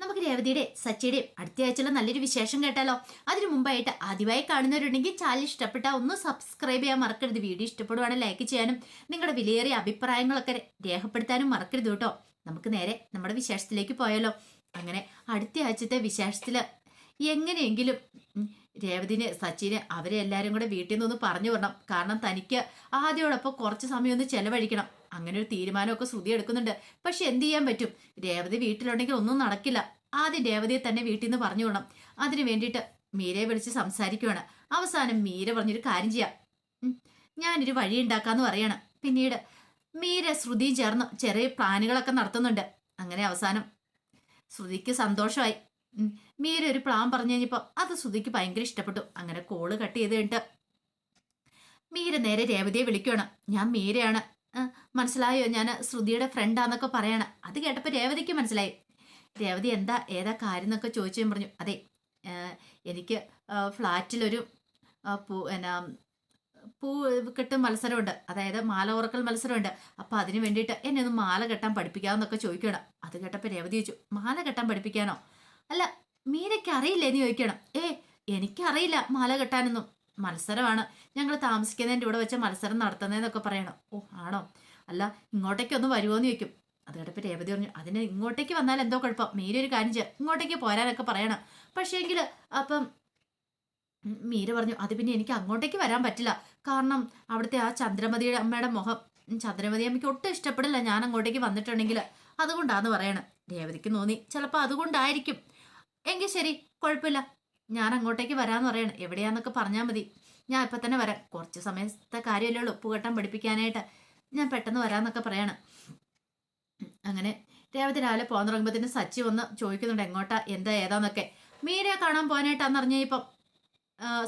നമുക്ക് രേവതിയുടെ സച്ചിയുടെയും അടുത്ത ആഴ്ചയുള്ള നല്ലൊരു വിശേഷം കേട്ടാലോ? അതിനു മുമ്പായിട്ട് ആദ്യമായി കാണുന്നവരുണ്ടെങ്കിൽ ചാനൽ ഇഷ്ടപ്പെട്ട ഒന്ന് സബ്സ്ക്രൈബ് ചെയ്യാൻ മറക്കരുത്. വീഡിയോ ഇഷ്ടപ്പെടുവാണെങ്കിൽ ലൈക്ക് ചെയ്യാനും നിങ്ങളുടെ വിലയേറിയ അഭിപ്രായങ്ങളൊക്കെ രേഖപ്പെടുത്താനും മറക്കരുത് കേട്ടോ. നമുക്ക് നേരെ നമ്മുടെ വിശേഷത്തിലേക്ക് പോയാലോ? അങ്ങനെ അടുത്ത ആഴ്ചത്തെ വിശേഷത്തിൽ എങ്ങനെയെങ്കിലും രേവതിനെ സച്ചിനെ അവരെ എല്ലാവരും കൂടെ വീട്ടിൽ നിന്നൊന്ന് പറഞ്ഞു വിടണം. കാരണം തനിക്ക് ആദ്യോടൊപ്പം കുറച്ച് സമയം ഒന്ന് ചെലവഴിക്കണം. അങ്ങനെ ഒരു തീരുമാനമൊക്കെ ശ്രുതി എടുക്കുന്നുണ്ട്. പക്ഷെ എന്ത് ചെയ്യാൻ പറ്റും? രേവതി വീട്ടിലുണ്ടെങ്കിൽ ഒന്നും നടക്കില്ല. ആദ്യം രേവതിയെ തന്നെ വീട്ടിൽ നിന്ന് പറഞ്ഞു വിടണം. അതിനു വേണ്ടിയിട്ട് മീരയെ വിളിച്ച് സംസാരിക്കുവാണ്. അവസാനം മീര പറഞ്ഞൊരു കാര്യം ചെയ്യാം. ഞാനൊരു വഴി ഉണ്ടാക്കാന്ന് പറയാണ്. പിന്നീട് മീര ശ്രുതിയും ചേർന്ന് ചെറിയ പ്ലാനുകളൊക്കെ നടത്തുന്നുണ്ട്. അങ്ങനെ അവസാനം ശ്രുതിക്ക് സന്തോഷമായി. മീര ഒരു പ്ലാൻ പറഞ്ഞു കഴിഞ്ഞപ്പോൾ അത് ശ്രുതിക്ക് ഭയങ്കര ഇഷ്ടപ്പെട്ടു. അങ്ങനെ കോൾ കട്ട് ചെയ്ത് കഴിഞ്ഞിട്ട് മീര നേരെ രേവതിയെ വിളിക്കുവാണ്. ഞാൻ മീരയാണ്. മനസ്സിലായോ? ഞാൻ ശ്രുതിയുടെ ഫ്രണ്ടാന്നൊക്കെ പറയണം. അത് കേട്ടപ്പോൾ രേവതിക്ക് മനസ്സിലായി. രേവതി എന്താ ഏതാ കാര്യം എന്നൊക്കെ ചോദിച്ചു ഞാൻ പറഞ്ഞു അതെ എനിക്ക് ഫ്ലാറ്റിലൊരു പൂ എന്നാ പൂ കെട്ടും മത്സരമുണ്ട്. അതായത് മാല ഉറക്കൽ മത്സരമുണ്ട്. അപ്പോൾ അതിന് വേണ്ടിയിട്ട് എന്നെ ഒന്ന് മാല കെട്ടാൻ പഠിപ്പിക്കാമെന്നൊക്കെ ചോദിക്കണം അത് കേട്ടപ്പോൾ രേവതി ചോദിച്ചു മാല കെട്ടാൻ പഠിപ്പിക്കാനോ? അല്ല മീനയ്ക്ക് അറിയില്ലേ എന്ന് ചോദിക്കണം ഏ എനിക്കറിയില്ല മാല കെട്ടാനൊന്നും. മത്സരമാണ്. ഞങ്ങൾ താമസിക്കുന്നതിന്റെ ഇവിടെ വെച്ച മത്സരം നടത്തുന്നതെന്നൊക്കെ പറയണം. ഓ ആണോ? അല്ല ഇങ്ങോട്ടേക്കൊന്ന് വരുമോ എന്ന് ചോദിക്കും. അത് കേട്ടപ്പോൾ രേവതി പറഞ്ഞു അതിന് ഇങ്ങോട്ടേക്ക് വന്നാൽ എന്തോ കുഴപ്പം. മീര ഒരു കാര്യം ചെയ്യാം. ഇങ്ങോട്ടേക്ക് പോരാനൊക്കെ പറയണം. പക്ഷേങ്കിൽ അപ്പം മീര പറഞ്ഞു അത് പിന്നെ എനിക്ക് അങ്ങോട്ടേക്ക് വരാൻ പറ്റില്ല. കാരണം അവിടുത്തെ ആ ചന്ദ്രമതിയുടെ അമ്മയുടെ മുഖം ചന്ദ്രമതി അമ്മയ്ക്ക് ഒട്ടും ഇഷ്ടപ്പെടില്ല ഞാൻ അങ്ങോട്ടേക്ക് വന്നിട്ടുണ്ടെങ്കിൽ അതുകൊണ്ടാന്ന് പറയണം. രേവതിക്ക് തോന്നി. ചിലപ്പോൾ അതുകൊണ്ടായിരിക്കും. എങ്കിൽ ശരി കുഴപ്പമില്ല. ഞാൻ അങ്ങോട്ടേക്ക് വരാമെന്ന് പറയണം. എവിടെയാന്നൊക്കെ പറഞ്ഞാൽ മതി. ഞാൻ ഇപ്പം തന്നെ വരാം. കുറച്ച് സമയത്തെ കാര്യമല്ലേ ഉള്ളൂ. ഉപ്പ് കെട്ടാൻ പഠിപ്പിക്കാനായിട്ട്. ഞാൻ പെട്ടെന്ന് വരാന്നൊക്കെ പറയണം. അങ്ങനെ രേവതി രാവിലെ പോകാൻ തുടങ്ങുമ്പോഴത്തേന് സച്ചി വന്ന് ചോദിക്കുന്നുണ്ട് എങ്ങോട്ടാ? എന്താ ഏതാന്നൊക്കെ? മീരയെ കാണാൻ പോകാനായിട്ടാന്ന് അറിഞ്ഞ ഇപ്പം.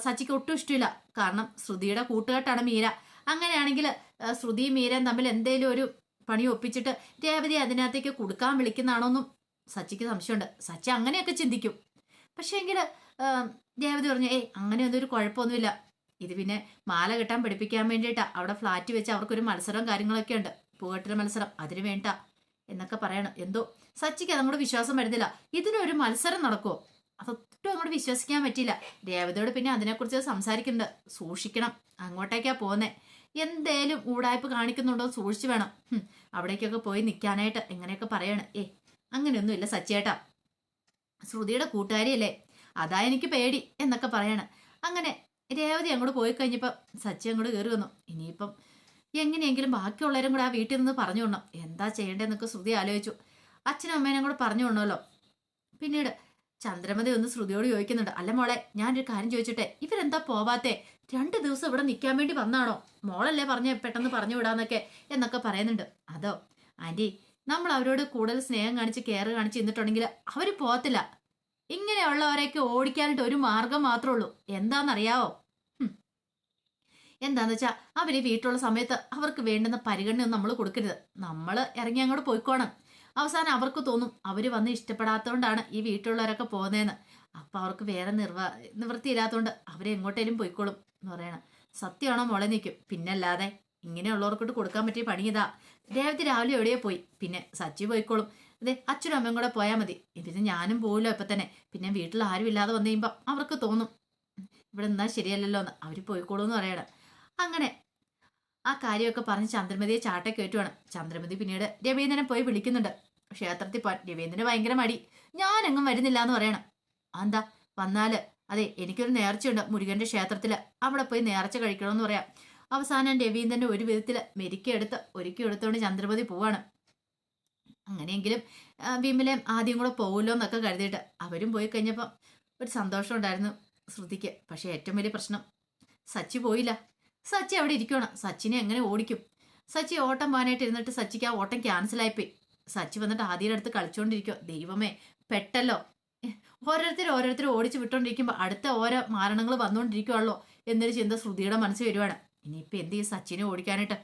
സച്ചിക്ക് ഒട്ടും ഇഷ്ടമില്ല കാരണം ശ്രുതിയുടെ കൂട്ടുകെട്ടാണ് മീര. അങ്ങനെയാണെങ്കിൽ ശ്രുതി ശ്രുതിയും മീരയും തമ്മിൽ എന്തേലും ഒരു പണി ഒപ്പിച്ചിട്ട് രേവതി അതിനകത്തേക്ക് കൊടുക്കാൻ വിളിക്കുന്നതാണോന്നും സച്ചിക്ക് സംശയമുണ്ട്. സച്ചി അങ്ങനെയൊക്കെ ചിന്തിക്കും. പക്ഷേ രേവതി പറഞ്ഞു ഏയ് അങ്ങനെയൊന്നും ഒരു കുഴപ്പമൊന്നുമില്ല. ഇത് പിന്നെ മാല കെട്ടാൻ പഠിപ്പിക്കാൻ വേണ്ടിയിട്ടാ. അവിടെ ഫ്ലാറ്റ് വെച്ച് അവർക്കൊരു മത്സരവും കാര്യങ്ങളൊക്കെ ഉണ്ട്. പൂകെട്ടൽ മത്സരം അതിന് വേണ്ട എന്നൊക്കെ പറയണം. എന്തോ? സച്ചിക്ക് അതങ്ങോട്ട് വിശ്വാസം വരുന്നില്ല. ഇതിനൊരു മത്സരം നടക്കുമോ അതൊട്ടും അങ്ങോട്ട് വിശ്വസിക്കാൻ പറ്റിയില്ല. ദേവതയോട് പിന്നെ അതിനെക്കുറിച്ച് സംസാരിക്കുന്നുണ്ട് സൂക്ഷിക്കണം. അങ്ങോട്ടേക്കാ പോകുന്നേ എന്തേലും ഊടായ്പ് കാണിക്കുന്നുണ്ടോ സൂക്ഷിച്ചു വേണം. അവിടേക്കൊക്കെ പോയി നിൽക്കാനായിട്ട് എങ്ങനെയൊക്കെ പറയണം. ഏ അങ്ങനെയൊന്നുമില്ല സച്ചിയേട്ടാ. ശ്രുതിയുടെ കൂട്ടുകാരിയല്ലേ? അതാ എനിക്ക് പേടി എന്നൊക്കെ പറയണം. അങ്ങനെ രേവതി അങ്ങോട്ട് പോയി കഴിഞ്ഞപ്പോൾ സച്ചി അങ്ങോട്ട് കയറി വന്നു. ഇനിയിപ്പം എങ്ങനെയെങ്കിലും ബാക്കിയുള്ളവരും കൂടെ ആ വീട്ടിൽ നിന്ന് പറഞ്ഞു വിടണം എന്താ ചെയ്യേണ്ടതെന്നൊക്കെ ശ്രുതി ആലോചിച്ചു. അച്ഛനും അമ്മേനും കൂടെ പറഞ്ഞു വിടണമല്ലോ പിന്നീട് ചന്ദ്രമതി ഒന്ന് ശ്രുതിയോട് ചോദിക്കുന്നുണ്ട്. അല്ല മോളെ ഞാനൊരു കാര്യം ചോദിച്ചിട്ടെ ഇവരെന്താ പോവാത്തെ? രണ്ട് ദിവസം ഇവിടെ നിൽക്കാൻ വേണ്ടി വന്നാണോ? മോളല്ലേ പറഞ്ഞ പെട്ടെന്ന് പറഞ്ഞു വിടാന്നൊക്കെ എന്നൊക്കെ പറയുന്നുണ്ട്. അതോ ആന്റി നമ്മൾ അവരോട് കൂടുതൽ സ്നേഹം കാണിച്ച് കെയർ കാണിച്ച് നിന്നിട്ടുണ്ടെങ്കിൽ അവർ പോകത്തില്ല ഇങ്ങനെയുള്ളവരെയൊക്കെ ഓടിക്കാനായിട്ട് ഒരു മാർഗം മാത്രമേ ഉള്ളൂ. എന്താണെന്നറിയാവോ. എന്താന്ന് വെച്ചാൽ അവർ വീട്ടിലുള്ള സമയത്ത് അവർക്ക് വേണ്ടുന്ന പരിഗണന നമ്മൾ കൊടുക്കരുത്. നമ്മൾ ഇറങ്ങി അങ്ങോട്ട് പോയിക്കോണം. അവസാനം അവർക്ക് തോന്നും അവർ വന്ന് ഇഷ്ടപ്പെടാത്തതുകൊണ്ടാണ് ഈ വീട്ടിലുള്ളവരൊക്കെ പോകുന്നതെന്ന്. അപ്പം അവർക്ക് വേറെ നിർവ നിവൃത്തിയില്ലാത്തതുകൊണ്ട് അവരെ എങ്ങോട്ടേലും പോയിക്കോളും എന്ന് പറയണം. സത്യമാണോ മോളെ നിൽക്കും പിന്നല്ലാതെ ഇങ്ങനെയുള്ളവർക്കോട്ട് കൊടുക്കാൻ പറ്റിയ പണി ഇതാ. രാവിലെ എവിടെയോ പോയി. പിന്നെ സച്ചി പോയിക്കോളും. അതെ അച്ഛനും അമ്മയും കൂടെ പോയാൽ മതി. പിന്നെ ഞാനും പോകില്ലോ ഇപ്പം തന്നെ. പിന്നെ വീട്ടിൽ ആരും ഇല്ലാതെ വന്നു കഴിയുമ്പോൾ അവർക്ക് തോന്നും. ഇവിടെ നിന്നാൽ ശരിയല്ലല്ലോ എന്ന്. അവർ പോയിക്കോളൂ എന്ന് പറയണം. അങ്ങനെ ആ കാര്യമൊക്കെ പറഞ്ഞ് ചന്ദ്രമതിയെ ചാട്ടെ കയറ്റുവാണ്. ചന്ദ്രമതി പിന്നീട് രവീന്ദ്രനെ പോയി വിളിക്കുന്നുണ്ട്. ക്ഷേത്രത്തിൽ പോകാൻ രവീന്ദ്രന് ഭയങ്കര മടി. ഞാനെങ്ങും വരുന്നില്ല എന്ന് പറയണം. എന്താ വന്നാൽ. അതെ എനിക്കൊരു നേർച്ചയുണ്ട് മുരുകന്റെ ക്ഷേത്രത്തിൽ അവിടെ പോയി നേർച്ച കഴിക്കണമെന്ന് പറയാം. അവസാനം രവീന്ദ്രന്റെ ഒരു വിധത്തിൽ മെരുക്കിയെടുത്ത് ഒരുക്കി എടുത്തുകൊണ്ട് ചന്ദ്രമതി പോവാണ്. അങ്ങനെയെങ്കിലും വിമലയും ആദ്യം കൂടെ പോകുമല്ലോ എന്നൊക്കെ കരുതിയിട്ട് അവരും പോയി കഴിഞ്ഞപ്പം ഒരു സന്തോഷം ഉണ്ടായിരുന്നു ശ്രുതിക്ക്. പക്ഷേ ഏറ്റവും വലിയ പ്രശ്നം സച്ചി പോയില്ല. സച്ചി അവിടെ ഇരിക്കണം സച്ചിനെ എങ്ങനെ ഓടിക്കും? സച്ചി ഓട്ടം പോകാനായിട്ട് ഇരുന്നിട്ട് സച്ചിക്ക് ആ ഓട്ടം ക്യാൻസലായിപ്പോയി സച്ചി വന്നിട്ട് ആദ്യം അടുത്ത് കളിച്ചുകൊണ്ടിരിക്കുക ദൈവമേ പെട്ടല്ലോ. ഓരോരുത്തർ ഓരോരുത്തർ ഓടിച്ച് വിട്ടോണ്ടിരിക്കുമ്പോൾ അടുത്ത ഓരോ മാരണങ്ങൾ വന്നുകൊണ്ടിരിക്കുവാണല്ലോ എന്നൊരു ചിന്ത ശ്രുതിയുടെ മനസ്സിൽ വരുവാണ്. ഇനിയിപ്പോൾ എന്ത് ചെയ്യും? സച്ചിനെ ഓടിക്കാനായിട്ട്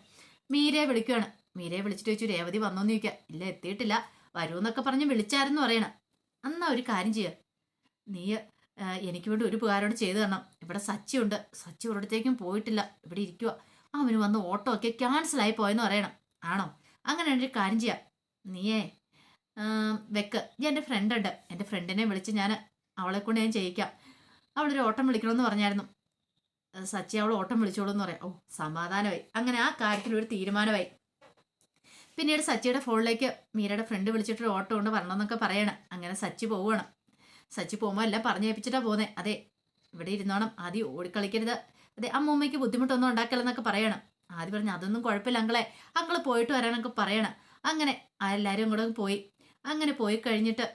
മീരയെ വിളിക്കുവാണ്. മീരയെ വിളിച്ചിട്ട് ചോദിച്ചു രേവതി വന്നോന്ന് ചോദിക്കുക ഇല്ല എത്തിയിട്ടില്ല. വരൂന്നൊക്കെ പറഞ്ഞ് വിളിച്ചായിരുന്നു പറയണം. അന്നാ ഒരു കാര്യം ചെയ്യുക നീ എനിക്ക് വേണ്ടി ഒരു ഉപകാരോട് ചെയ്തു തരണം. ഇവിടെ സച്ചി ഉണ്ട്. സച്ചി ഒരിടത്തേക്കും പോയിട്ടില്ല. ഇവിടെ ഇരിക്കുക അവന് വന്ന് ഓട്ടോ ഒക്കെ ക്യാൻസലായി പോയെന്ന് പറയണം. ആണോ? അങ്ങനെ ഒരു കാര്യം ചെയ്യാം. നീയേ വെക്ക്. ഞാൻ എന്റെ ഫ്രണ്ട് ഉണ്ട്. എന്റെ ഫ്രണ്ടിനെ വിളിച്ച് ഞാൻ അവളെ കൊണ്ട് ഞാൻ ചെയ്യിക്കാം. അവളൊരു ഓട്ടം വിളിക്കണമെന്ന് പറഞ്ഞായിരുന്നു. സച്ചി അവൾ ഓട്ടം വിളിച്ചോളൂ എന്ന് പറയാം. ഓ സമാധാനമായി. അങ്ങനെ ആ കാര്യത്തിൽ ഒരു തീരുമാനമായി. പിന്നീട് സച്ചിയുടെ ഫോണിലേക്ക് മീരയുടെ ഫ്രണ്ട് വിളിച്ചിട്ട് ഒരു ഓട്ടോ കൊണ്ട് വരണമെന്നൊക്കെ പറയണം. അങ്ങനെ സച്ചി പോവുകയാണ്. സച്ചി പോകുമ്പോൾ എല്ലാം പറഞ്ഞേപ്പിച്ചിട്ടാ പോകുന്നത് അതെ ഇവിടെ ഇരുന്നോണം. ആദ്യം ഓടിക്കളിക്കരുത്. അതെ അമ്മൂമ്മയ്ക്ക് ബുദ്ധിമുട്ടൊന്നും ഉണ്ടാക്കലെന്നൊക്കെ പറയണം. ആദ്യം പറഞ്ഞു അതൊന്നും കുഴപ്പമില്ല അങ്കളെ. അങ്കൾ പോയിട്ട് വരാനൊക്കെ പറയണം. അങ്ങനെ എല്ലാവരും കൂടെ പോയി. അങ്ങനെ പോയി കഴിഞ്ഞിട്ട്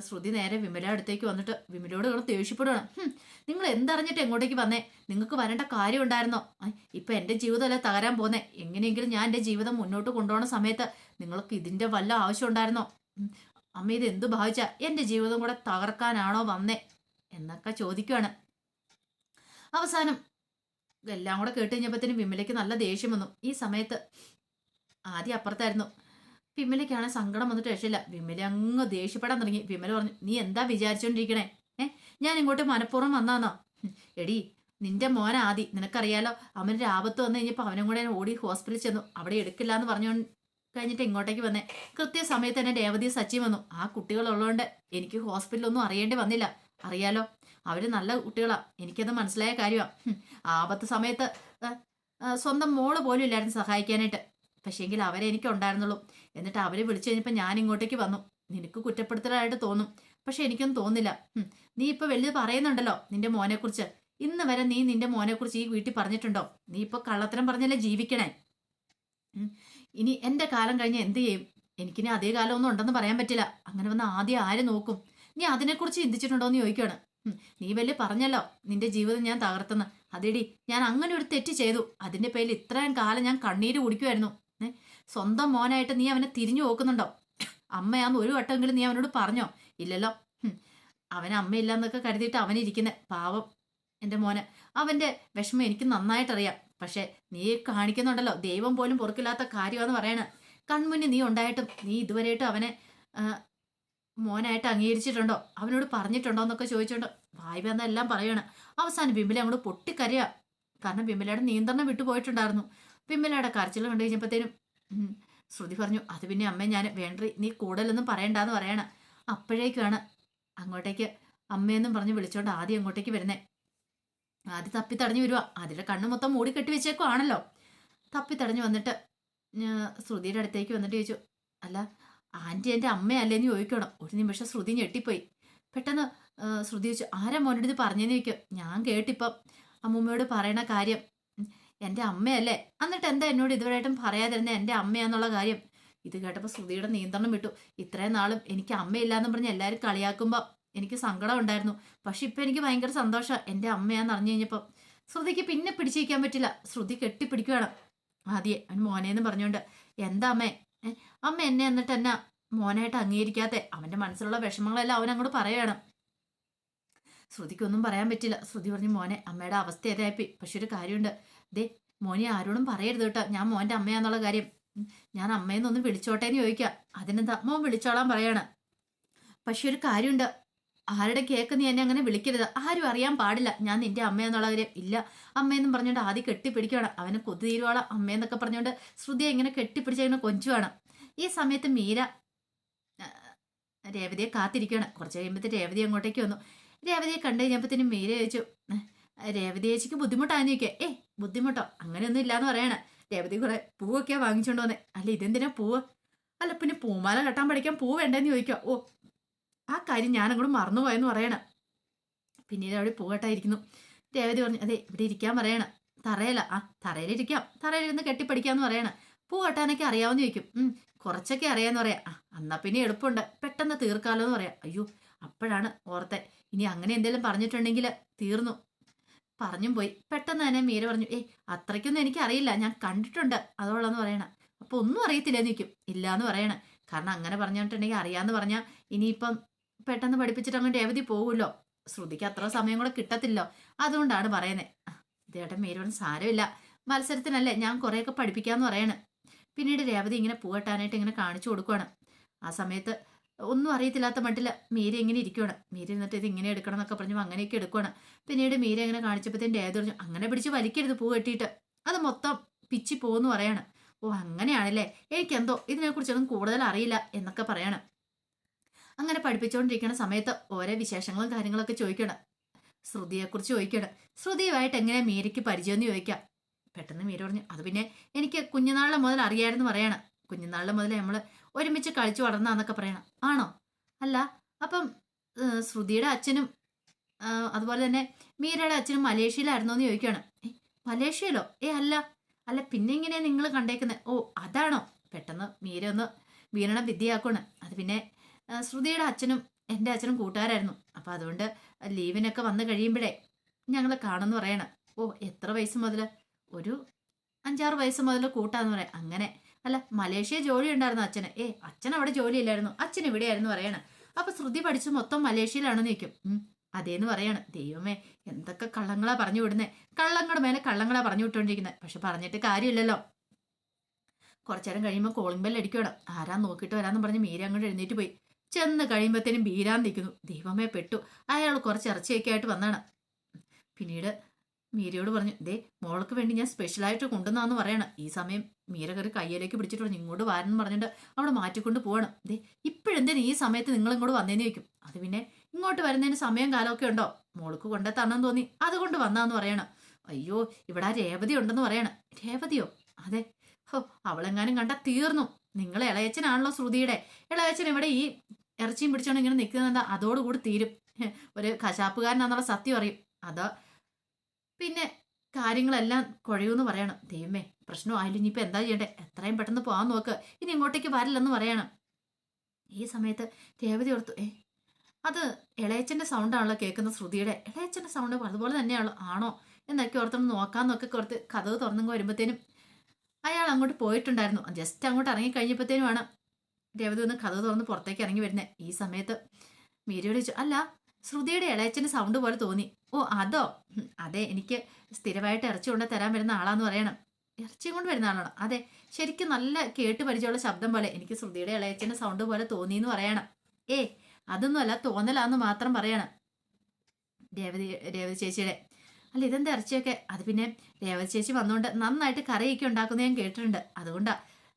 ശ്രുതി നേരെ വിമല അടുത്തേക്ക് വന്നിട്ട് വിമലയോട് കൂടെ ദേഷ്യപ്പെടുകയാണ് "ഹും, നിങ്ങൾ എന്തറിഞ്ഞിട്ട് എങ്ങോട്ടേക്ക് വന്നേ? നിങ്ങൾക്ക് വരേണ്ട കാര്യം ഉണ്ടായിരുന്നോ? ഇപ്പൊ എന്റെ ജീവിതമല്ലേ തകരാൻ പോന്നേ? എങ്ങനെയെങ്കിലും ഞാൻ എന്റെ ജീവിതം മുന്നോട്ട് കൊണ്ടുപോകുന്ന സമയത്ത് നിങ്ങൾക്ക് ഇതിന്റെ വല്ല ആവശ്യം ഉണ്ടായിരുന്നോ? അമ്മ ഇത് എന്തു ഭാവിച്ച? എന്റെ ജീവിതം കൂടെ തകർക്കാനാണോ വന്നേ? എന്നൊക്കെ ചോദിക്കുകയാണ് അവസാനം എല്ലാം കൂടെ കേട്ട് കഴിഞ്ഞപ്പോഴത്തേനും വിമലയ്ക്ക് നല്ല ദേഷ്യം വന്നു. ഈ സമയത്ത് ആദ്യം അപ്പുറത്തായിരുന്നു. വിമലയ്ക്കാണ് സങ്കടം വന്നിട്ട് രക്ഷയില്ല. വിമല അങ്ങ് ദേഷ്യപ്പെടാൻ തുടങ്ങി. വിമല പറഞ്ഞു നീ എന്താ വിചാരിച്ചോണ്ടിരിക്കണേ? ഏ? ഞാൻ ഇങ്ങോട്ട് മനഃപൂർവം വന്നാന്നോ എടി നിന്റെ മോൻ ആദി നിനക്കറിയാലോ അവനൊരു ആപത്ത് വന്നു കഴിഞ്ഞപ്പോൾ അവനും കൂടെ ഓടി ഹോസ്പിറ്റലിൽ ചെന്നു. അവിടെ എടുക്കില്ല എന്ന് പറഞ്ഞു കഴിഞ്ഞിട്ട് ഇങ്ങോട്ടേക്ക് വന്നേ. കൃത്യസമയത്ത് തന്നെ രേവതി സച്ചി വന്നു. ആ കുട്ടികളുള്ളതുകൊണ്ട് എനിക്ക് ഹോസ്പിറ്റലൊന്നും അറിയേണ്ടി വന്നില്ല. അറിയാലോ അവർ നല്ല കുട്ടികളാണ് എനിക്കത് മനസ്സിലായ കാര്യമാണ് ആപത്ത് സമയത്ത് സ്വന്തം മോൾ പോലും ഇല്ലായിരുന്നു സഹായിക്കാനായിട്ട്. പക്ഷേങ്കിൽ അവരെ എനിക്ക് ഉണ്ടായിരുന്നുള്ളൂ എന്നിട്ട് അവരെ വിളിച്ചു കഴിഞ്ഞപ്പോൾ ഞാൻ ഇങ്ങോട്ടേക്ക് വന്നു. നിനക്ക് കുറ്റപ്പെടുത്തലായിട്ട് തോന്നും. പക്ഷെ എനിക്കൊന്നും തോന്നില്ല നീ ഇപ്പൊ വലിയ പറയുന്നുണ്ടല്ലോ നിന്റെ മോനെക്കുറിച്ച്. ഇന്ന് വരെ നീ നിന്റെ മോനെക്കുറിച്ച് ഈ വീട്ടിൽ പറഞ്ഞിട്ടുണ്ടോ? നീ ഇപ്പൊ കള്ളത്തരം പറഞ്ഞല്ലേ ജീവിക്കണേ? ഇനി എന്റെ കാലം കഴിഞ്ഞ് എന്ത് ചെയ്യും? എനിക്കിനി അതേ കാലം ഒന്നും ഉണ്ടെന്ന് പറയാൻ പറ്റില്ല. അങ്ങനെ വന്ന് ആദ്യം ആര് നോക്കും? നീ അതിനെക്കുറിച്ച് ചിന്തിച്ചിട്ടുണ്ടോ എന്ന് ചോദിക്കുകയാണ് നീ വലിയ പറഞ്ഞല്ലോ നിന്റെ ജീവിതം ഞാൻ തകർത്തെന്ന്. അതേടി ഞാൻ അങ്ങനെ ഒരു തെറ്റ് ചെയ്തു. അതിന്റെ പേരിൽ ഇത്രയും കാലം ഞാൻ കണ്ണീര് കുടിക്കുമായിരുന്നു സ്വന്തം മോനായിട്ട് നീ അവനെ തിരിഞ്ഞു നോക്കുന്നുണ്ടോ? അമ്മയാന്ന് ഒരു വട്ടമെങ്കിലും നീ അവനോട് പറഞ്ഞോ? ഇല്ലല്ലോ. അവൻ അമ്മയില്ലെന്നൊക്കെ കരുതിയിട്ട് അവനിരിക്കുന്നെ പാവം എന്റെ മോനെ. അവന്റെ വിഷമം എനിക്ക് നന്നായിട്ടറിയാം. പക്ഷെ നീ കാണിക്കുന്നുണ്ടല്ലോ. ദൈവം പോലും പൊറുക്കില്ലാത്ത കാര്യമാണെന്ന് പറയണ. കൺമുന്നിൽ നീ ഉണ്ടായിട്ടും നീ ഇതുവരെയായിട്ടും അവനെ മോനായിട്ട് അംഗീകരിച്ചിട്ടുണ്ടോ? അവനോട് പറഞ്ഞിട്ടുണ്ടോ എന്നൊക്കെ ചോദിച്ചോണ്ട് വായ്പ എന്നെല്ലാം പറയണം. അവസാനം ബിമ്പിലെ അങ്ങോട്ട് പൊട്ടിക്കരയാ. കാരണം ബിമ്പിലയുടെ നിയന്ത്രണം വിട്ടുപോയിട്ടുണ്ടായിരുന്നു. ബിംബലയുടെ കരച്ചിൽ കണ്ടു കഴിഞ്ഞപ്പോഴത്തേനും ശ്രുതി പറഞ്ഞു അത് പിന്നെ അമ്മ ഞാൻ വേണ്ടി നീ കൂടുതലൊന്നും പറയണ്ടെന്ന് പറയണ. അപ്പോഴേക്കാണ് അങ്ങോട്ടേക്ക് അമ്മയെന്നും പറഞ്ഞ് വിളിച്ചോണ്ട് ആദ്യം അങ്ങോട്ടേക്ക് വരുന്നേ. ആദ്യം തപ്പി തടഞ്ഞു വരുവാ. അതിന്റെ കണ്ണ് മൊത്തം മൂടി കെട്ടി വെച്ചേക്കുവാണല്ലോ. തപ്പി തടഞ്ഞു വന്നിട്ട് ശ്രുതിയുടെ അടുത്തേക്ക് വന്നിട്ട് ചോദിച്ചു അല്ല ആന്റി എന്റെ അമ്മയല്ലേന്ന് ചോദിക്കണം. ഒരു നിമിഷം ശ്രുതി ഞെട്ടിപ്പോയി. പെട്ടെന്ന് ശ്രുതി ചോദിച്ചു ആരാ മോനോട് ഇത് പറഞ്ഞെന്ന് ചോദിക്കും? ഞാൻ കേട്ടിപ്പം അമ്മൂമ്മയോട് പറയണ കാര്യം എന്റെ അമ്മയല്ലേ? എന്നിട്ട് എന്താ എന്നോട് ഇതുവരെയായിട്ടും പറയാതിരുന്ന എന്റെ അമ്മയാന്നുള്ള കാര്യം? ഇത് കേട്ടപ്പോൾ ശ്രുതിയുടെ നിയന്ത്രണം വിട്ടു. ഇത്രയും നാളും എനിക്ക് അമ്മയില്ലാന്ന് പറഞ്ഞ് എല്ലാവരും കളിയാക്കുമ്പോൾ എനിക്ക് സങ്കടം ഉണ്ടായിരുന്നു. പക്ഷെ ഇപ്പം എനിക്ക് ഭയങ്കര സന്തോഷമാണ് എന്റെ അമ്മയാന്ന് അറിഞ്ഞു കഴിഞ്ഞപ്പോൾ ശ്രുതിക്ക് പിന്നെ പിടിച്ചിരിക്കാൻ പറ്റില്ല. ശ്രുതി കെട്ടിപ്പിടിക്കുകയാണ് ആദ്യം അവൻ മോനേന്ന് പറഞ്ഞുകൊണ്ട് എന്താ അമ്മേ? അമ്മ എന്നെ എന്നിട്ട് എന്നാ മോനായിട്ട് അംഗീകരിക്കാത്തെ? അവന്റെ മനസ്സിലുള്ള വിഷമങ്ങളെല്ലാം അവൻ അങ്ങോട്ട് പറയുകയാണ് ശ്രുതിക്കൊന്നും പറയാൻ പറ്റില്ല. ശ്രുതി പറഞ്ഞു മോനെ അമ്മയുടെ അവസ്ഥ ഏതായിപ്പോയി പക്ഷെ ഒരു കാര്യമുണ്ട്. ദേ മോനെ ആരോടും പറയരുത് കേട്ടോ. ഞാൻ മോന്റെ അമ്മയാന്നുള്ള കാര്യം. ഞാൻ അമ്മയെന്നൊന്ന് വിളിച്ചോട്ടെ എന്ന് ചോദിക്കാം. അതിനെന്താ? മോൻ വിളിച്ചോളാൻ പറയാണ്. പക്ഷെ ഒരു കാര്യമുണ്ട്. ആരുടെ കേക്ക് നീ എന്നെ അങ്ങനെ വിളിക്കരുത്. ആരും അറിയാൻ പാടില്ല. ഞാൻ നിന്റെ അമ്മയെന്നുള്ള കാര്യം. ഇല്ല. അമ്മയെന്നും പറഞ്ഞുകൊണ്ട് ആദ്യം കെട്ടിപ്പിടിക്കുകയാണ് അവന് കൊതു തീരുവാള അമ്മയെന്നൊക്കെ പറഞ്ഞുകൊണ്ട് ശ്രുതിയെ ഇങ്ങനെ കെട്ടിപ്പിടിച്ച് ഇങ്ങനെ കൊഞ്ചുവാണ്. ഈ സമയത്ത് മീര രേവതിയെ കാത്തിരിക്കുകയാണ് കുറച്ച് കഴിയുമ്പോഴത്തെ രേവതി അങ്ങോട്ടേക്ക് വന്നു. രേവതിയെ കണ്ടു കഴിഞ്ഞപ്പോഴത്തേനും മീര ചോദിച്ചു "ഏ, രേവതി ചേച്ചിക്ക് ബുദ്ധിമുട്ടാന്ന് ചോദിക്കുക ഏ ബുദ്ധിമുട്ടോ? അങ്ങനെയൊന്നും ഇല്ലാന്ന് പറയണ. രേവതി കുറെ പൂവൊക്കെ വാങ്ങിച്ചോണ്ട് വന്നേ അല്ല ഇതെന്തിനാ പൂവ്? അല്ല പിന്നെ പൂമാല കെട്ടാൻ പഠിക്കാൻ പൂ വേണ്ടെന്ന് ചോദിക്കുക ഓ ആ കാര്യം ഞാൻ അങ്ങോട്ട് മറന്നുപോയെന്ന് പറയണ. പിന്നീട് അവിടെ പൂവട്ടായിരിക്കുന്നു രേവതി പറഞ്ഞു അതെ ഇവിടെ ഇരിക്കാൻ പറയണ. തറയില. ആ തറയിലിരിക്കാം. തറയിലിരുന്ന് കെട്ടിപ്പടിക്കാന്ന് പറയണ. പൂ കെട്ടാനൊക്കെ അറിയാമെന്ന് ചോദിക്കും. ഉം കുറച്ചൊക്കെ അറിയാന്ന് പറയാം. ആ എന്നാ പിന്നെ എളുപ്പമുണ്ട്. പെട്ടെന്ന് തീർക്കാലോ എന്ന് പറയാം. അയ്യോ അപ്പോഴാണ് ഓർത്തെ. ഇനി അങ്ങനെ എന്തെങ്കിലും പറഞ്ഞിട്ടുണ്ടെങ്കിൽ തീർന്നു. പറഞ്ഞും പോയി. പെട്ടെന്ന് തന്നെ മീര പറഞ്ഞു ഏയ് അത്രയ്ക്കൊന്നും എനിക്ക് അറിയില്ല ഞാൻ കണ്ടിട്ടുണ്ട്. അതോളെന്ന് പറയണ. അപ്പൊ ഒന്നും അറിയത്തില്ല നിൽക്കും ഇല്ലാന്ന് പറയണ. കാരണം അങ്ങനെ പറഞ്ഞിട്ടുണ്ടെങ്കിൽ അറിയാന്ന് പറഞ്ഞാൽ ഇനിയിപ്പം പെട്ടെന്ന് പഠിപ്പിച്ചിട്ട് അങ്ങോട്ട് രേവതി പോകുമല്ലോ ശ്രുതിക്ക് അത്ര സമയം കൂടെ കിട്ടത്തില്ലോ. അതുകൊണ്ടാണ് പറയുന്നത് ഇതേട്ടൻ മീരോട് സാരമില്ല. മത്സരത്തിനല്ലേ ഞാൻ കുറേയൊക്കെ പഠിപ്പിക്കാന്ന് പറയണേ. പിന്നീട് രേവതി ഇങ്ങനെ പൂവെട്ടാനായിട്ട് ഇങ്ങനെ കാണിച്ചു കൊടുക്കുവാണ്. ആ സമയത്ത് ഒന്നും അറിയത്തില്ലാത്ത മട്ടിൽ മീര ഇങ്ങനെ ഇരിക്കുവാണ്. മീര എന്നിട്ട് ഇത് ഇങ്ങനെ എടുക്കണം എന്നൊക്കെ പറഞ്ഞു അങ്ങനെയൊക്കെ എടുക്കുവാണ്. പിന്നീട് മീര ഇങ്ങനെ കാണിച്ചപ്പോഴത്തേന് ഏത് പറഞ്ഞു അങ്ങനെ പിടിച്ച് വലിക്കരുത് പൂ കെട്ടിയിട്ട്. അത് മൊത്തം പിച്ചി പോകുന്നു പറയാണ്. ഓ അങ്ങനെയാണല്ലേ? എനിക്കെന്തോ ഇതിനെക്കുറിച്ചൊന്നും കൂടുതൽ അറിയില്ല എന്നൊക്കെ പറയണം. അങ്ങനെ പഠിപ്പിച്ചുകൊണ്ടിരിക്കുന്ന സമയത്ത് ഓരോ വിശേഷങ്ങളും കാര്യങ്ങളൊക്കെ ചോദിക്കണം. ശ്രുതിയെക്കുറിച്ച് ചോദിക്കണം. ശ്രുതിയുമായിട്ട് എങ്ങനെ മീരയ്ക്ക് പരിചയം എന്ന് ചോദിക്കാം. പെട്ടെന്ന് മീര പറഞ്ഞു അത് പിന്നെ എനിക്ക് കുഞ്ഞുനാളിലെ മുതൽ അറിയായിരുന്നു പറയണം. കുഞ്ഞുനാളിലെ മുതൽ നമ്മൾ ഒരുമിച്ച് കളിച്ചു വളർന്നാന്നൊക്കെ പറയണം. ആണോ? അല്ല അപ്പം ശ്രുതിയുടെ അച്ഛനും അതുപോലെ തന്നെ മീരയുടെ അച്ഛനും മലേഷ്യയിലായിരുന്നോ എന്ന് ചോദിക്കുകയാണ് മലേഷ്യയിലോ? ഏ അല്ല. അല്ല പിന്നെ ഇങ്ങനെ നിങ്ങൾ കണ്ടേക്കുന്നത് ഓ അതാണോ. പെട്ടെന്ന് മീര ഒന്ന് വീണണം വിദ്യയാക്കണം അത് പിന്നെ ശ്രുതിയുടെ അച്ഛനും എന്റെ അച്ഛനും കൂട്ടുകാരായിരുന്നു. അപ്പം അതുകൊണ്ട് ലീവിനൊക്കെ വന്നു കഴിയുമ്പോഴേ ഞങ്ങൾ കാണുമെന്ന് പറയണം. ഓ എത്ര വയസ്സ് മുതൽ ഒരു അഞ്ചാറ് വയസ്സ് മുതൽ കൂട്ടാന്ന് പറയാം. അങ്ങനെ അല്ല മലേഷ്യ ജോലി ഉണ്ടായിരുന്നു അച്ഛന്. ഏ അച്ഛൻ അവിടെ ജോലിയില്ലായിരുന്നു. അച്ഛൻ ഇവിടെയായിരുന്നു പറയണം. അപ്പൊ ശ്രുതി പഠിച്ച് മൊത്തം മലേഷ്യയിലാണ് നിൽക്കും. അതേന്ന് പറയാണ്. ദൈവമേ എന്തൊക്കെ കള്ളങ്ങളാ പറഞ്ഞു വിടുന്നേ. കള്ളങ്ങളുടെ മേലെ കള്ളങ്ങളാ പറഞ്ഞു വിട്ടുകൊണ്ടിരിക്കുന്നത് പക്ഷെ പറഞ്ഞിട്ട് കാര്യമില്ലല്ലോ. കുറച്ചേരം കഴിയുമ്പോൾ കോളിംഗ് ബെൽ അടിക്കണം ആരാ നോക്കിയിട്ട് വരാന്ന് പറഞ്ഞ് മീര അങ്ങോട്ട് എഴുന്നേറ്റ് പോയി. ചെന്ന് കഴിയുമ്പോഴത്തേനും ബീരാൻ നിൽക്കുന്നു. ദൈവമേ പെട്ടു. അയാൾ കുറച്ച് ഇറച്ചിയൊക്കെ ആയിട്ട് വന്നാണ്. പിന്നീട് മീരയോട് പറഞ്ഞു ദേ മോൾക്ക് വേണ്ടി ഞാൻ സ്പെഷ്യലായിട്ട് കൊണ്ടുവന്നാന്ന് പറയണം. ഈ സമയം മീര കയറി കയ്യിലേക്ക് പിടിച്ചിട്ട് പറഞ്ഞു ഇങ്ങോട്ട് വരണം പറഞ്ഞിട്ട് അവിടെ മാറ്റിക്കൊണ്ട് പോകണം ദേ ഇപ്പോഴെന്തേനും ഈ സമയത്ത് നിങ്ങൾ ഇങ്ങോട്ട് വന്നേന്ന് ചോദിക്കും. അത് പിന്നെ ഇങ്ങോട്ട് വരുന്നതിന് സമയം കാലമൊക്കെ ഉണ്ടോ? മോൾക്ക് കൊണ്ടേ തന്നെന്ന് തോന്നി. അതുകൊണ്ട് വന്നാന്ന് പറയണം. അയ്യോ ഇവിടെ ആ രേവതി ഉണ്ടെന്ന് പറയണം. രേവതിയോ? അതെ. ഹോ അവളെങ്ങാനും കണ്ട തീർന്നു. നിങ്ങൾ ഇളയച്ചനാണല്ലോ ശ്രുതിയുടെ. ഇളയച്ചൻ ഇവിടെ ഈ ഇറച്ചിയും പിടിച്ചോണ്ട് ഇങ്ങനെ നിൽക്കുന്നത് അതോടുകൂടി തീരും. ഒരു കശാപ്പുകാരനാന്നുള്ള സത്യം അറിയും. അതാ പിന്നെ കാര്യങ്ങളെല്ലാം കുഴയൂന്ന് പറയണം. ദൈവമേ പ്രശ്നമായാലും ഇനിയിപ്പോൾ എന്താ ചെയ്യണ്ടേ? എത്രയും പെട്ടെന്ന് പോകാൻ നോക്ക്. ഇനി ഇങ്ങോട്ടേക്ക് വരില്ലെന്ന് പറയണം. ഈ സമയത്ത് രേവതി ഓർത്തു ഏ അത് ഇളയച്ചന്റെ സൗണ്ടാണല്ലോ കേൾക്കുന്ന ശ്രുതിയുടെ. ഇളയച്ചന്റെ സൗണ്ട് അതുപോലെ തന്നെയാണല്ലോ ആണോ? എന്നൊക്കെ ഓർത്തൊന്ന് നോക്കാമെന്നൊക്കെ ഓർത്ത് കഥവ് തുറന്നു വരുമ്പോഴത്തേനും അയാൾ അങ്ങോട്ട് പോയിട്ടുണ്ടായിരുന്നു. ജസ്റ്റ് അങ്ങോട്ട് ഇറങ്ങി കഴിഞ്ഞപ്പോഴത്തേനുമാണ് രേവതി ഒന്ന് കഥവ് തുറന്ന് പുറത്തേക്ക് ഇറങ്ങി വരുന്നത് ഈ സമയത്ത് മീരയോട് ചോദിച്ചു അല്ല ശ്രുതിയുടെ ഇളയച്ചന്റെ സൗണ്ട് പോലെ തോന്നി. ഓ അതോ? അതെ എനിക്ക് സ്ഥിരമായിട്ട് ഇറച്ചി കൊണ്ട് തരാൻ വരുന്ന ആളാന്ന് പറയണം. ഇറച്ചിയും കൊണ്ട് വരുന്ന ആളാണ്? അതെ ശരിക്കും നല്ല കേട്ട് പരിചയമുള്ള ശബ്ദം പോലെ എനിക്ക് ശ്രുതിയുടെ ഇളയച്ചന്റെ സൗണ്ട് പോലെ തോന്നി എന്ന് പറയണം. ഏ അതൊന്നുമല്ല തോന്നലാന്ന് മാത്രം പറയണം. രേവതി രേവതി ചേച്ചിയുടെ. അല്ല ഇതെന്താ ഇറച്ചിയൊക്കെ? അത് പിന്നെ രേവതി ചേച്ചി വന്നുകൊണ്ട് നന്നായിട്ട് കറിയൊക്കെ ഉണ്ടാക്കുന്ന ഞാൻ കേട്ടിട്ടുണ്ട്. അതുകൊണ്ടാ.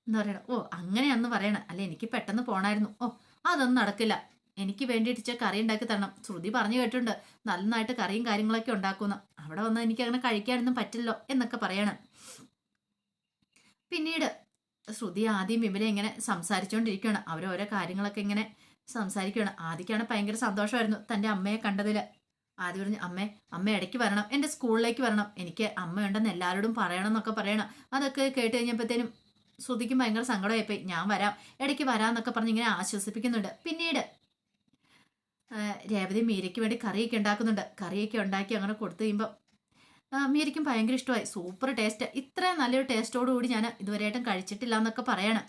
എന്ന് പറയണം. ഓ അങ്ങനെയാന്ന് പറയണം. അല്ല എനിക്ക് പെട്ടെന്ന് പോണായിരുന്നു. ഓ അതൊന്നും നടക്കില്ല. എനിക്ക് വേണ്ടിയിട്ട് ഇടിച്ച കറി ഉണ്ടാക്കി തരണം. ശ്രുതി പറഞ്ഞു കേട്ടിട്ടുണ്ട്. നന്നായിട്ട് കറിയും കാര്യങ്ങളൊക്കെ ഉണ്ടാക്കുന്നു അവിടെ വന്ന് എനിക്ക് അങ്ങനെ കഴിക്കാനൊന്നും പറ്റില്ലോ എന്നൊക്കെ പറയണം. പിന്നീട് ശ്രുതി ആദ്യം വിമലെ ഇങ്ങനെ സംസാരിച്ചുകൊണ്ടിരിക്കുകയാണ് അവരോരോ കാര്യങ്ങളൊക്കെ ഇങ്ങനെ സംസാരിക്കുകയാണ്. ആദ്യക്കാണ് ഭയങ്കര സന്തോഷമായിരുന്നു തന്റെ അമ്മയെ കണ്ടതിൽ ആദ്യം പറഞ്ഞു അമ്മേ അമ്മ ഇടയ്ക്ക് വരണം. എന്റെ സ്കൂളിലേക്ക് വരണം. എനിക്ക് അമ്മ ഉണ്ടെന്ന് എല്ലാവരോടും പറയണം എന്നൊക്കെ പറയണം. അതൊക്കെ കേട്ട് കഴിഞ്ഞപ്പോഴത്തേനും ശ്രുതിക്കും ഭയങ്കര സങ്കടമായിപ്പോയി. ഞാൻ വരാം. ഇടയ്ക്ക് വരാം എന്നൊക്കെ പറഞ്ഞ് ഇങ്ങനെ ആശ്വസിപ്പിക്കുന്നുണ്ട്. പിന്നീട് രേവതി മീരയ്ക്ക് വേണ്ടി കറിയൊക്കെ ഉണ്ടാക്കുന്നുണ്ട്. കറിയൊക്കെ ഉണ്ടാക്കി അങ്ങനെ കൊടുത്തു കഴിയുമ്പോൾ മീരയ്ക്കും ഭയങ്കര ഇഷ്ടമായി. സൂപ്പർ ടേസ്റ്റ് ഇത്രയും നല്ലൊരു ടേസ്റ്റോടു കൂടി ഞാൻ ഇതുവരെയായിട്ടും കഴിച്ചിട്ടില്ല എന്നൊക്കെ പറയണം.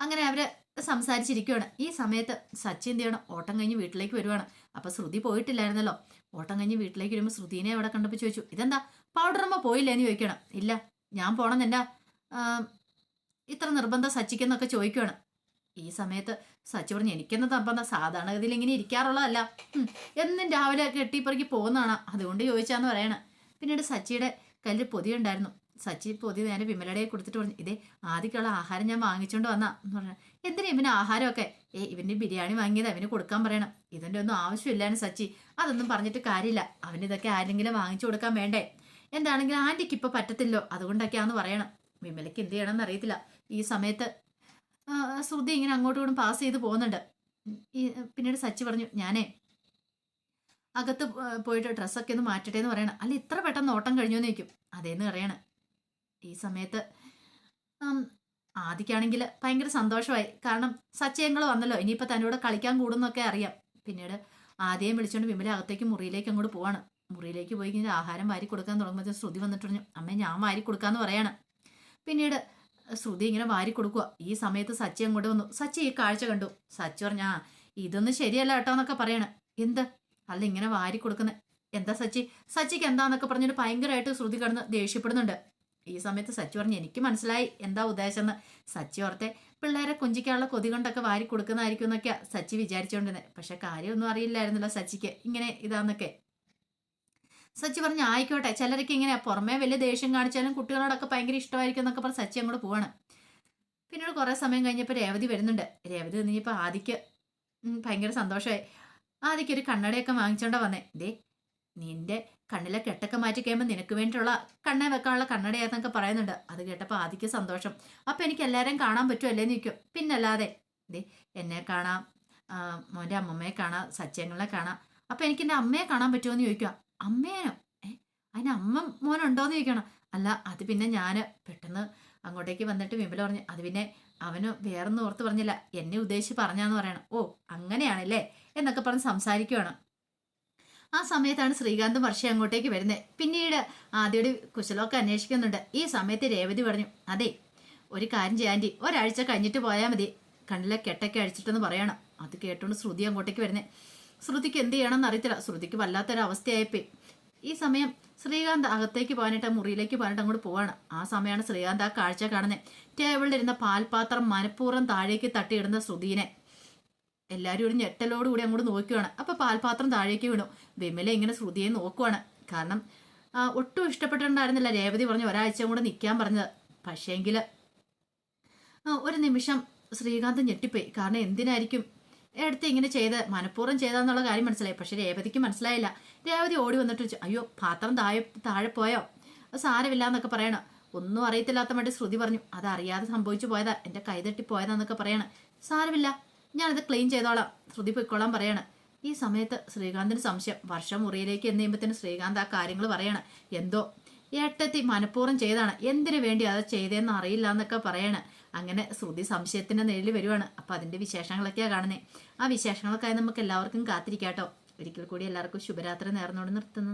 അങ്ങനെ അവർ സംസാരിച്ചിരിക്കുകയാണ് ഈ സമയത്ത് സച്ചിൻ ചെയ്യണം ഓട്ടം കഴിഞ്ഞ് വീട്ടിലേക്ക് വരുവാണ്. അപ്പൊ ശ്രുതി പോയിട്ടില്ലായിരുന്നല്ലോ. ഓട്ടം കഴിഞ്ഞ് വീട്ടിലേക്ക് വരുമ്പോൾ ശ്രുതിനെ അവിടെ കണ്ടപ്പോൾ ചോദിച്ചു ഇതെന്താ? പൗഡർ അമ്മ പോയില്ലേ? എന്ന് ചോദിക്കണം. ഇല്ല ഞാൻ പോണം എന്നാ ഇത്ര നിർബന്ധം സച്ചിക്കെന്നൊക്കെ ചോദിക്കുകയാണ് ഈ സമയത്ത് സച്ചി പറഞ്ഞു എനിക്കെന്ന് തപ്പന്ന സാധാരണഗതിയിൽ ഇങ്ങനെ ഇരിക്കാറുള്ളതല്ല. എന്നും രാവിലെ കെട്ടിപ്പറക്കി പോകുന്നതാണ്. അതുകൊണ്ട് ചോദിച്ചാന്ന് പറയണ. പിന്നീട് സച്ചിയുടെ കല്ല് പൊതി ഉണ്ടായിരുന്നു സച്ചി പൊതി നേരെ വിമലയുടെ കൊടുത്തിട്ട് പറഞ്ഞു ഇതേ ആദ്യക്കുള്ള ആഹാരം ഞാൻ വാങ്ങിച്ചുകൊണ്ട് വന്നാ. എന്ന് പറഞ്ഞു. എന്തിനാ ഇവന് ആഹാരമൊക്കെ? ഏ ഇവന് ബിരിയാണി വാങ്ങിയത് അവന് കൊടുക്കാൻ പറയണം. ഇതിന്റെ ഒന്നും ആവശ്യമില്ലാണ് സച്ചി. അതൊന്നും പറഞ്ഞിട്ട് കാര്യമില്ല. അവന് ഇതൊക്കെ ആരെങ്കിലും വാങ്ങിച്ചു കൊടുക്കാൻ വേണ്ടേ? എന്താണെങ്കിലും ആന്റിക്ക് ഇപ്പൊ പറ്റത്തില്ലോ. അതുകൊണ്ടൊക്കെയാന്ന് പറയണം. വിമലയ്ക്ക് എന്ത് ചെയ്യണമെന്ന് അറിയത്തില്ല. ഈ സമയത്ത് ശ്രുതി ഇങ്ങനെ അങ്ങോട്ടും ഇങ്ങോട്ടും പാസ് ചെയ്ത് പോകുന്നുണ്ട്. പിന്നീട് സച്ചി പറഞ്ഞു ഞാനേ അകത്ത് പോയിട്ട് ഡ്രസ്സൊക്കെ ഒന്ന് മാറ്റട്ടെ എന്ന് പറയണം. അല്ല ഇത്ര പെട്ടെന്ന് ഓട്ടം കഴിഞ്ഞു എന്ന് ചോദിക്കും. അതേന്ന് പറയണം. ഈ സമയത്ത് ആദിക്കാണെങ്കിൽ ഭയങ്കര സന്തോഷമായി. കാരണം സച്ചയങ്ങൾ വന്നല്ലോ. ഇനിയിപ്പോൾ തന്നോട് കളിക്കാൻ കൂടുന്നൊക്കെ അറിയാം. പിന്നീട് ആദ്യം വിളിച്ചുകൊണ്ട് വിമല അകത്തേക്ക് മുറിയിലേക്ക് അങ്ങോട്ട് പോവാണ്. മുറിയിലേക്ക് പോയി കഴിഞ്ഞാൽ ആഹാരം വാരി കൊടുക്കാൻ തുടങ്ങുമ്പോൾ ശ്രുതി വന്നിട്ട് പറഞ്ഞു അമ്മേ ഞാൻ വാരി കൊടുക്കാന്ന് പറയാണ്. പിന്നീട് ശ്രുതി ഇങ്ങനെ വാരി കൊടുക്കുക ഈ സമയത്ത് സച്ചി അങ്ങോട്ട് വന്നു. സച്ചി ഈ കാഴ്ച കണ്ടു. സച്ചി പറഞ്ഞ ഇതൊന്നും ശരിയല്ല കേട്ടോ എന്നൊക്കെ പറയണ. എന്ത്? അല്ല ഇങ്ങനെ വാരി കൊടുക്കുന്ന. എന്താ സച്ചി? സച്ചിക്ക് എന്താന്നൊക്കെ പറഞ്ഞിട്ട് ഭയങ്കരമായിട്ട് ശ്രുതി കടന്ന് ദേഷ്യപ്പെടുന്നുണ്ട്. ഈ സമയത്ത് സച്ചി പറഞ്ഞു എനിക്ക് മനസ്സിലായി. എന്താ ഉദ്ദേശം എന്ന് സച്ചി ഓർത്തെ പിള്ളേരെ കൊഞ്ചിക്കാനുള്ള കൊതി കൊണ്ടൊക്കെ വാരി കൊടുക്കുന്നതായിരിക്കും എന്നൊക്കെയാ സച്ചി വിചാരിച്ചുകൊണ്ടിരുന്നത് പക്ഷെ കാര്യമൊന്നും അറിയില്ലായിരുന്നല്ലോ സച്ചിക്ക്. ഇങ്ങനെ ഇതാന്നൊക്കെ. സച്ചി പറഞ്ഞു ആയിക്കോട്ടെ ചിലരൊക്കെ ഇങ്ങനെ പുറമേ വലിയ ദേഷ്യം കാണിച്ചാലും കുട്ടികളോടൊക്കെ ഭയങ്കര ഇഷ്ടമായിരിക്കും എന്നൊക്കെ പറഞ്ഞ് സച്ചി അങ്ങോട്ട് പോവാണ്. പിന്നീട് കുറേ സമയം കഴിഞ്ഞപ്പോൾ രേവതി വരുന്നുണ്ട്. രേവതി നിന്നിപ്പോൾ ആദിക്ക് ഭയങ്കര സന്തോഷമായി. ആദിക്ക് ഒരു കണ്ണടയൊക്കെ വാങ്ങിച്ചോണ്ടാ വന്നേ. ദേ നിന്റെ കണ്ണിലെ കെട്ടൊക്കെ മാറ്റി കഴിയുമ്പോൾ നിനക്ക് വേണ്ടിയിട്ടുള്ള കണ്ണെ വെക്കാനുള്ള കണ്ണടയാന്നൊക്കെ പറയുന്നുണ്ട്. അത് കേട്ടപ്പോൾ ആദിക്ക് സന്തോഷം. അപ്പം എനിക്ക് എല്ലാവരെയും കാണാൻ പറ്റുമല്ലേ നിൽക്കും പിന്നല്ലാതെ ദേ എന്നെ കാണാം മോന്റെ അമ്മമ്മയെ കാണാം സച്ചയങ്ങളെ കാണാം. അപ്പം എനിക്ക് എന്റെ അമ്മയെ കാണാൻ പറ്റുമോ എന്ന് ചോദിക്കുക അമ്മേനോ ഏ അതിന് അമ്മ മോനുണ്ടോയെന്ന് ചോദിക്കണം. അല്ല അത് പിന്നെ ഞാൻ പെട്ടെന്ന് അങ്ങോട്ടേക്ക് വന്നിട്ട് വിമല പറഞ്ഞു അത് പിന്നെ അവന് വേറൊന്ന് ഓർത്ത് പറഞ്ഞില്ല. എന്നെ ഉദ്ദേശിച്ച് പറഞ്ഞാന്ന് പറയണം. ഓ അങ്ങനെയാണല്ലേ? എന്നൊക്കെ പറഞ്ഞ് സംസാരിക്കുവാണ്. ആ സമയത്താണ് ശ്രീകാന്ത് വർഷ അങ്ങോട്ടേക്ക് വരുന്നത് പിന്നീട് ആദ്യയുടെ കുശലമൊക്കെ അന്വേഷിക്കുന്നുണ്ട്. ഈ സമയത്ത് രേവതി പറഞ്ഞു അതെ ഒരു കാര്യം ചെയ്യാൻ ആന്റി. ഒരാഴ്ച കഴിഞ്ഞിട്ട് പോയാൽ മതി. കണ്ണിലെ കെട്ടൊക്കെ അഴിച്ചിട്ടെന്ന് പറയണം. അത് കേട്ടുകൊണ്ട് ശ്രുതി അങ്ങോട്ടേക്ക് വരുന്നത് ശ്രുതിക്ക് എന്ത് ചെയ്യണമെന്ന് അറിയത്തില്ല. ശ്രുതിക്ക് വല്ലാത്തൊരു അവസ്ഥയായിപ്പോയി ഈ സമയം ശ്രീകാന്ത് അകത്തേക്ക് പോകാനായിട്ട് മുറിയിലേക്ക് പോകാനായിട്ട് അങ്ങോട്ട് പോവാണ്. ആ സമയമാണ് ശ്രീകാന്ത് ആ കാഴ്ച കാണുന്നത് ടേബിളിൽ ഇരുന്ന പാൽപാത്രം മനഃപൂർവം താഴേക്ക് തട്ടിയിടുന്ന ശ്രുതിനെ. എല്ലാവരും ഒരു ഞെട്ടലോടുകൂടി അങ്ങോട്ട് നോക്കുവാണ്. അപ്പൊ പാൽപാത്രം താഴേക്ക് വീണു. വിമല ഇങ്ങനെ ശ്രുതിയെ നോക്കുവാണ്. കാരണം ഒട്ടും ഇഷ്ടപ്പെട്ടിട്ടുണ്ടായിരുന്നില്ല രേവതി പറഞ്ഞു ഒരാഴ്ച കൂടെ നിൽക്കാൻ പറഞ്ഞത്. പക്ഷേങ്കിൽ ഒരു നിമിഷം ശ്രീകാന്ത് ഞെട്ടിപ്പോയി. കാരണം എന്തിനായിരിക്കും എടുത്ത് ഇങ്ങനെ ചെയ്ത് മനഃപൂർവം ചെയ്താന്നുള്ള കാര്യം മനസ്സിലായി. പക്ഷെ രേവതിക്ക് മനസ്സിലായില്ല. രേവതി ഓടി വന്നിട്ട് അയ്യോ പാത്രം താഴെ താഴെ പോയോ? സാരമില്ല എന്നൊക്കെ പറയണം. ഒന്നും അറിയത്തില്ലാത്ത മട്ടി ശ്രുതി പറഞ്ഞു അത് അറിയാതെ സംഭവിച്ചു പോയതാ. എന്റെ കൈതട്ടി പോയതാന്നൊക്കെ പറയണം. സാരമില്ല ഞാനത് ക്ലീൻ ചെയ്തോളാം ശ്രുതി പൊയ്ക്കോളാൻ പറയണം. ഈ സമയത്ത് ശ്രീകാന്തിന് സംശയം. വർഷം മുറിയിലേക്ക് എന്ന് കഴിയുമ്പത്തിന് ശ്രീകാന്ത് ആ കാര്യങ്ങൾ പറയണം. എന്തോ? ഏട്ടത്തി മനഃപൂർവം ചെയ്താണ്. എന്തിനു വേണ്ടി അത് ചെയ്തതെന്ന് അറിയില്ല എന്നൊക്കെ പറയണ്. അങ്ങനെ ശ്രുതി സംശയത്തിന്റെ നേരിൽ വരുവാണ്. അപ്പൊ അതിന്റെ വിശേഷങ്ങളൊക്കെയാണ് കാണുന്നത് ആ വിശേഷങ്ങളൊക്കെ നമുക്ക് എല്ലാവർക്കും കാത്തിരിക്കാട്ടോ. ഒരിക്കൽ കൂടി എല്ലാവർക്കും ശുഭരാത്രി നേർന്നോട് നിർത്തുന്നു.